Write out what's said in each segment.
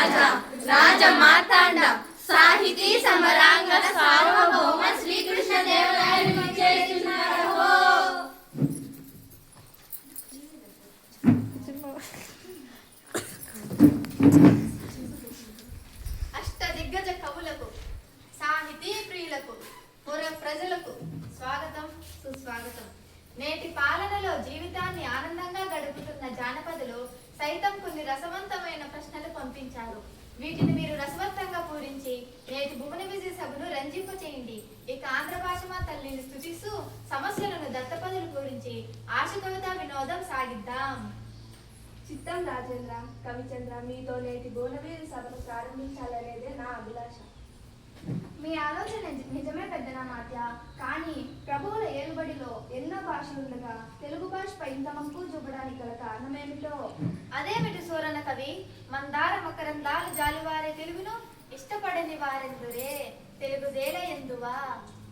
రాజా రాజ మార్తాండ సాహితీ సమరాంగ సార్వభౌమ శ్రీకృష్ణ దేవరాయలు అష్ట దిగ్గజ కవులకు సాహితీ ప్రియులకు పుర ప్రజలకు స్వాగతం సుస్వాగతం. నేటి పాలనలో జీవితాన్ని ఆనందంగా గడుపుతున్న జానపదులు సైతం కొన్ని రసవంతమైన ప్రశ్నలు పంపించారు. వీటిని మీరు రసవంతంగా పూరించి నేటి భువన విజయ సభను రంజింప చేయండి. ఇక ఆంధ్ర భాషమా తల్లిని స్థుతిస్తూ సమస్యలను దత్తపదులు పూరించి ఆశ కవితా వినోదం సాగిద్దాం. చిత్తం రాజేంద్ర కవిచంద్ర మీతో నేటి భువనవీరి సభను ప్రారంభించాలనేదే నా అభిలాష. మీ ఆలోచన నిజ- నిజమే పెద్దనా మాత్య. కానీ ప్రభువుల ఏలుబడిలో ఎన్నో భాషలుండగా తెలుగు భాషపై ఇంత మక్కువ చూపడానికి గల కారణమేమిటో? అదేమిటి సూరన కవి మందార మకరందాలు జాలివారే తెలుగును ఇష్టపడని వారెందురే? తెలుగుదేల ఎందువా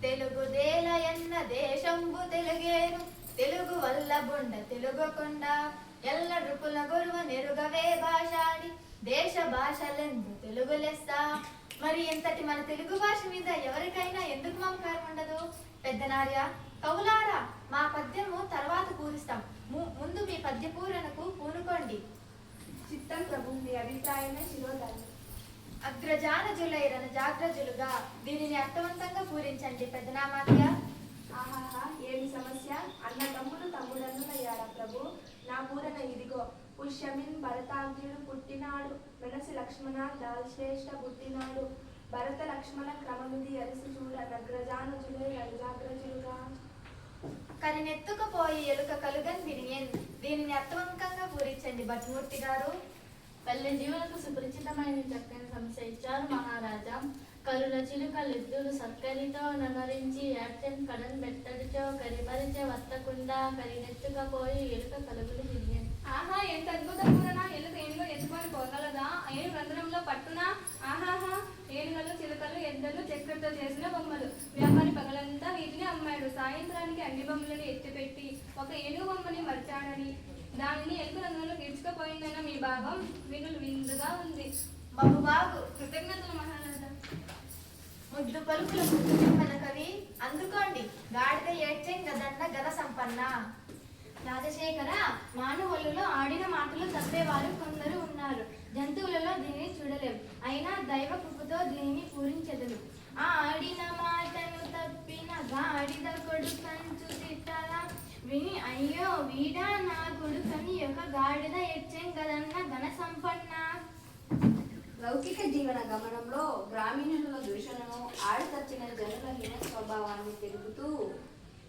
తెలుగుదేల ఎన్న దేశంబు తెలుగేను తెలుగు వల్ల బుండ తెలుగు కొండ ఎల్ల రుకుల గురువ నెరుగవే భాషాడి దేశ భాషలెందు తెలుగు లెస్స మరి ఇంతటి మన తెలుగు భాష మీద ఎవరికైనా ఎందుకు మమకారం ఉండదు? పెద్దనార్య కవులారా మా పద్యము తర్వాత పూరిస్తాం. ము- ముందు మీ పద్య పూరణకు పూనుకోండి చిత్తం ప్రభు మీ అభిప్రాయమే శిరోధారి అగ్రజానజులైరన జాగ్రజులుగా దీనిని అర్థవంతంగా పూరించండి. పెద్దనామాత్య. ఆహాహా ఏమి సమస్య? అన్న తమ్ముడు తమ్ముడన్నులయ్యారా ప్రభు? నా పూరణ ఇదిగో పుష్యమిన్ భరతాగ్యుడు పుట్టినాడు. వెనసి లక్ష్మణ దాల్శ్రేష్ఠ పుట్టినాడు. భరత లక్ష్మణ క్రమమిది అరిసి చూడ నగ్రజానుజులే రంజాగ్రజులుగా. కరినెత్తుకుపోయి ఎలుక కలుగని వినియన్ దీనిని అర్థవంతంగా పూరించండి. భట్మూర్తి గారు. పల్లె జీవులకు సుపరిచితమైన చక్కని సమస్య ఇచ్చారు మహారాజా. కరుల చిలుకలిద్దులు సక్కరితో నమరించి యాక్షన్ కడన్ బెట్టడితో కరిపరిచే వత్తకుండా కరినెత్తుకపోయి ఎలుక కలుగులు తిరిగి ఆహా ఎంత అద్భుత పూరణ ఎలుక ఏనుగు ఎత్తుకొని పోగలదా? ఏను రంధ్రంలో పట్టునా? ఆహాహా ఏనుగలు చిలుకలు ఎద్దలు చక్కెరతో చేసిన బొమ్మలు. వ్యాపారి పగలంతా వీటిని అమ్మాడు. సాయంత్రానికి అన్ని బొమ్మలను ఎత్తిపెట్టి ఒక ఏనుగు బొమ్మని మర్చాడని దానిని ఎరుపు రంధ్రంలో గీడ్చుకుపోయిందన్న మీ భావం వినులు విందుగా ఉంది. బాబు బాబు కృతజ్ఞతలు మహారాజ. ముద్దు పలుకుల ముద్దు తిమ్మన కవి అందుకోండి గాడిద ఏడ్చెం గదన్న గద సంపన్న. రాజశేఖర మానవులలో ఆడిన మాటలు తప్పేవారు కొందరు ఉన్నారు. జంతువులలో దీనిని చూడలేం. అయినా దైవ కృపతో దీనిని పూరించెదను. ఆ ఆడిన మాటను తప్పిన గాడిద కొడుకంచు తిట్టలా. విని అయ్యో వీడా నా కొడుకని ఒక గాడిద ఎచ్చెం కదన్న ఘన సంపన్న లౌకిక జీవన గమనంలో గ్రామీణుల దూషణను ఆడతచ్చిన జనుల హీన స్వభావాన్ని తెలుపుతూ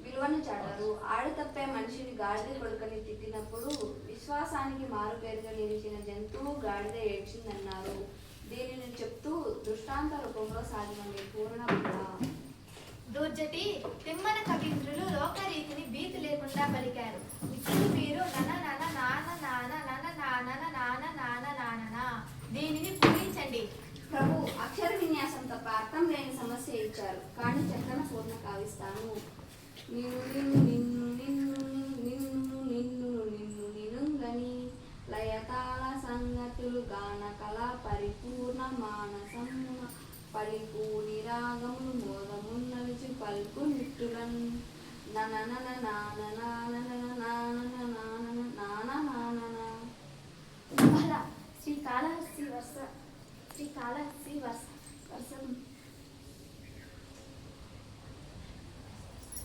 విలువను చాటారు. ఆడతప్పే మనిషిని గాడిద కొడుకని తిట్టినప్పుడు విశ్వాసానికి మారుపేరుగా నిలిచిన జంతువు గాడిద ఏడ్చిందన్నారు. దీనిని చెప్తూ దృష్టాంత రూపంలో సాగిన పూర్ణ దూర్జటి తిమ్మన కవీంద్రులు లోకరీతిని భీతి లేకుండా పలికారు. ఇప్పుడు మీరు నన నన నాన నాన నన నానన నాన నాన నానన దీనిని పూరించండి ప్రభు అక్షర విన్యాసం తప్ప అర్థం లేని సమస్య ఇచ్చారు. కానీ చక్కన పూర్ణ కావిస్తాను. నిన్ను నిన్ను నిన్ను నిన్ను నిన్ను నిన్ను నిన్ను గని లయతాల సంగతులు గాన కళ పరిపూర్ణ మానసం పరిపూర్ణి రాగములు పలుకు నిట్టులన్ ననన నన నాన నాన నన నాన నాన నాన నాన బల శ్రీకాళహస్తి వర్ష శ్రీకాళహస్తి వర్ష వర్షం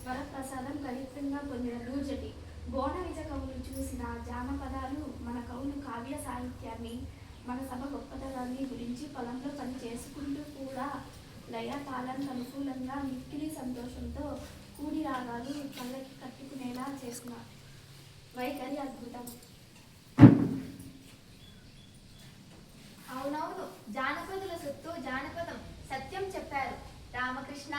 వరప్రసాదం గరిష్టంగా పొందిన దూజటి గోణ విజ కవులు చూసిన జానపదాలు మన కవులు కావ్య సాహిత్యాన్ని మన సభ గొప్పతనాన్ని గురించి పొలంలో పని చేసుకుంటూ కూడా లయ తాళానికి అనుకూలంగా మిక్కిలి సంతోషంతో కూడి రాగాలు కళ్ళకి కట్టుకునేలా చేసిన వైఖరి అద్భుతం. అవునవును. జానపదుల సొత్తు జానపదం సత్యం చెప్పారు. రామకృష్ణ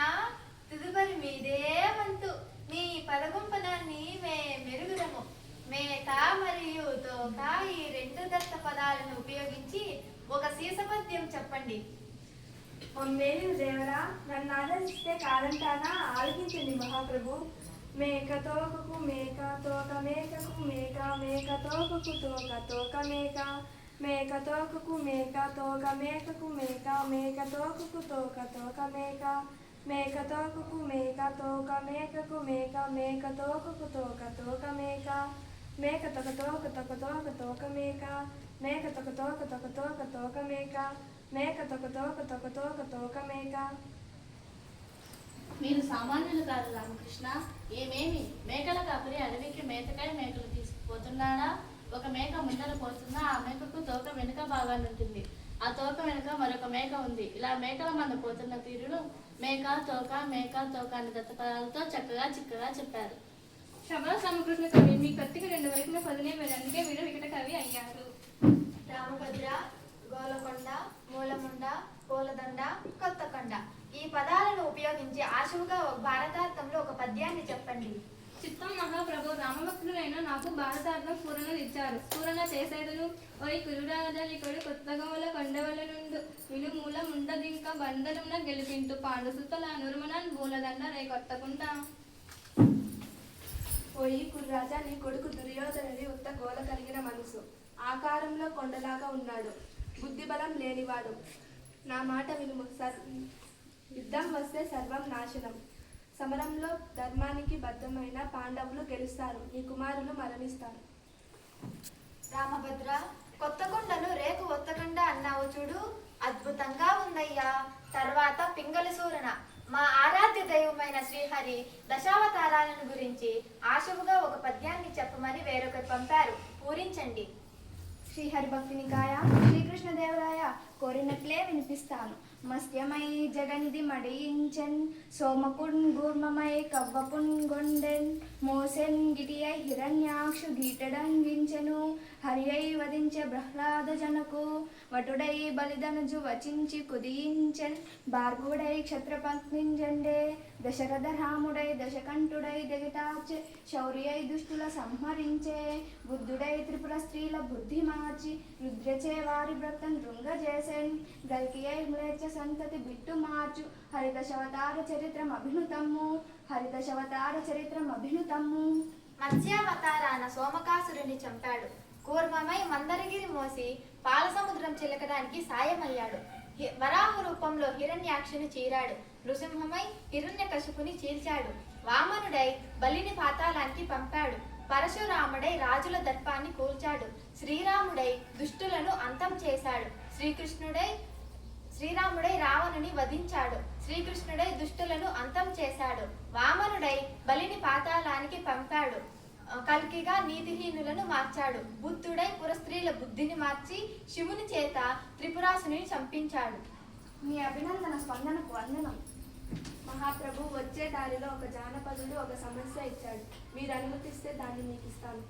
తదుపరి మీదే వంతు. మీ పదగుంపనాన్ని మే మెరుగుదము. మేక మరియు తోక ఈ రెండు దత్త పదాలను ఉపయోగించి ఒక సీసపద్యం చెప్పండి. పొమ్మేలు దేవరా నన్ను ఆదరిస్తే కాదంటానా ఆలోచించండి మహాప్రభు మేక తోకకు మేక తోక మేకకు మేక మేక తోకకు తోక తోక మేక మేక తోకకు మేక తోక మేకకు మేక మేక తోకకు తోక తోక మేక మేక తోకకు మేక తోక మేకకు మేక మేక తోకకు తోక తోక మేక మేక తొక తోక తొక తోక తోక మేక మేక తొక తోక తొక తోక తోక మేక మేక తొక తోక తొక తోక తోక మేక. మీరు సామాన్యులు కాదు రామకృష్ణ. ఏమేమి? మేకల కాపరి అడవికి మేతకాయ మేకలు తీసుకుపోతున్నాడా? ఒక మేక ముందర పోతున్నా ఆ మేకకు తోక వెనుక భాగాన్ని ఉంటుంది. ఆ తోక వెనుక మరొక మేక ఉంది. ఇలా మేకల మంద పోతున్న తీరును మేక తోక మేక తోక అనే దత్తపదాలతో చక్కగా చిక్కగా చెప్పారు. శబా రామకృష్ణ కవి మీ కత్తికి రెండు వైపున పదినే అందుకే మీరు వికట కవి అయ్యారు. రామభద్ర గోలకొండ మూలముండ పూలదండ కొత్తకొండ. ఈ పదాలను ఉపయోగించి ఆశువుగా ఒక భారతార్థంలో ఒక పద్యాన్ని చెప్పండి. చిత్తం మహాప్రభు రామభక్తుడైన నాకు భారతార్థం పూరణ ఇచ్చారు. పూరణ చేసేదను ఓయ్ కురురాజలికొడు కొత్తగోల కొండవల నుండు విలు మూల ముండదింక బందరున్న గెలిపింటు పాండుసుతల నురుమనన్ మూలదండ రే కొత్తకుంటా. పోయి కుర్రాజా నీ కొడుకు దుర్యోధనుడి ఉత్త గోల కలిగిన మనసు. ఆకారంలో కొండలాగా ఉన్నాడు. బుద్ధిబలం లేనివాడు. నా మాట వినుము. సర్ యుద్ధం వస్తే సర్వం నాశనం. సమరంలో ధర్మానికి బద్ధమైన పాండవులు గెలుస్తారు. నీ కుమారులు మరణిస్తారు. రామభద్ర కొత్త కొండను రేకు ఒత్తకొండ అన్నావు చూడు. అద్భుతంగా ఉందయ్యా. తర్వాత పింగళి సూరణ మా ఆరాధ్య దైవమైన శ్రీహరి దశావతారాలను గురించి ఆశువుగా ఒక పద్యాన్ని చెప్పమని వేరొకరు పంపారు. పూరించండి. శ్రీహరి భక్తినికాయ శ్రీకృష్ణదేవరాయ కోరినట్లే వినిపిస్తాను. మత్స్యమై జగనిది మడియించెన్ సోమపున్ గూర్మమై కవ్వపున్ గొండెన్ మోసెన్ గిటియై హిరణ్యాక్షు గీటడంగించెను గించెను హరియై వధించే ప్రహ్లాద జనకు వటుడై బలిదనుజు వచించి కుదియించెన్ భార్గుడై క్షత్రపత్నింజండే దశరథ రాముడై దశకంఠుడై దిగటాచే శౌర్యై దుష్టుల సంహరించే బుద్ధుడై త్రిపుర స్త్రీల బుద్ధి మార్చి రుద్రచే వారి వ్రతం దృంగజేసెన్. గల్కియై మ్లేచ్చ సంతతి బిట్టు మార్చు. హరిదశవతార చరిత్రం అభినుతమ్ము. హరిదశవతార చరిత్రం అభినుతమ్ము. మత్స్యావతారాన సోమకాసురుని చంపాడు. కూర్మమై మందరగిరి మోసి పాలసముద్రం చిలకడానికి సాయమయ్యాడు. హి- వరాహ రూపంలో హిరణ్యాక్షుని చీరాడు. నృసింహమై హిరణ్యకశిపుని చీల్చాడు. వామనుడై బలిని పాతాళానికి పంపాడు. పరశురాముడై రాజుల దర్పాన్ని కూల్చాడు. శ్రీరాముడై దుష్టులను అంతం చేశాడు. శ్రీకృష్ణుడై శ్రీరాముడై రావణుని వధించాడు. శ్రీకృష్ణుడై దుష్టులను అంతం చేశాడు. వామనుడై బలిని పాతాళానికి పంపాడు. కల్కిగా నీతిహీనులను మార్చాడు. బుద్ధుడై పురస్త్రీల బుద్ధిని మార్చి శివుని చేత త్రిపురాసుని చంపించాడు. మీ అభినందన స్పందనకు వందనం. మహాప్రభు వచ్చే దారిలో ఒక జానపదుడు ఒక సమస్య ఇచ్చాడు. మీరు అనుమతిస్తే దాన్ని మీకు ఇస్తాను.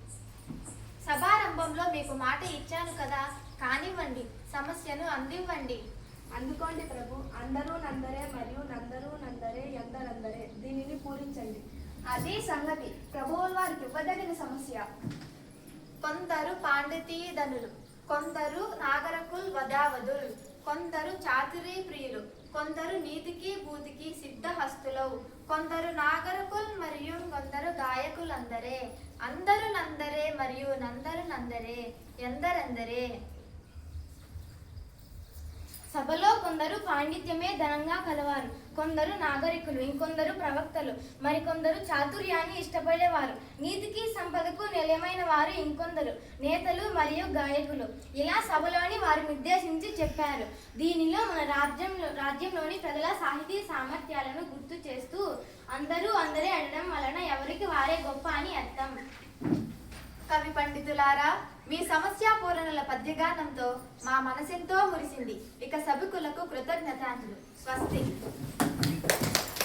సభారంభంలో మీకు మాట ఇచ్చాను కదా కానివ్వండి సమస్యను అందివ్వండి. అందుకోండి ప్రభు అందరూ నందరే మరియు నందరూ నందరే ఎందరందరే దీనిని పూరించండి. అదే సంగతి ప్రభువుల వారికి ఇవ్వదగిన సమస్య. కొందరు పాండితీధనులు కొందరు నాగరకుల్ వదావదులు కొందరు చాతురీ ప్రియులు కొందరు నీతికి బూతికి సిద్ధహస్తులవు కొందరు నాగరకుల్ మరియు కొందరు గాయకులందరే. అందరు నందరే మరియు నందరు నందరే. ఎందరందరే? సభలో కొందరు పాండిత్యమే ధనంగా కలవారు. కొందరు నాగరికులు ఇంకొందరు ప్రవక్తలు మరికొందరు చాతుర్యాన్ని ఇష్టపడేవారు. నీతికి సంపదకు నిలయమైన వారు ఇంకొందరు నేతలు మరియు గాయకులు. ఇలా సభలోని వారిని ఉద్దేశించి చెప్పారు. దీనిలో మన రాజ్యంలో రాజ్యంలోని ప్రజల సాహితీ సామర్థ్యాలను గుర్తు చేస్తూ అందరూ అందరే అనడం వలన ఎవరికి వారే గొప్ప అని అర్థం. కవి పండితులారా మీ సమస్య పూరణల పద్యగానంతో మా మనసెంతో మురిసింది. ఇక సభికులకు కృతజ్ఞతాంజలు. స్వస్తి.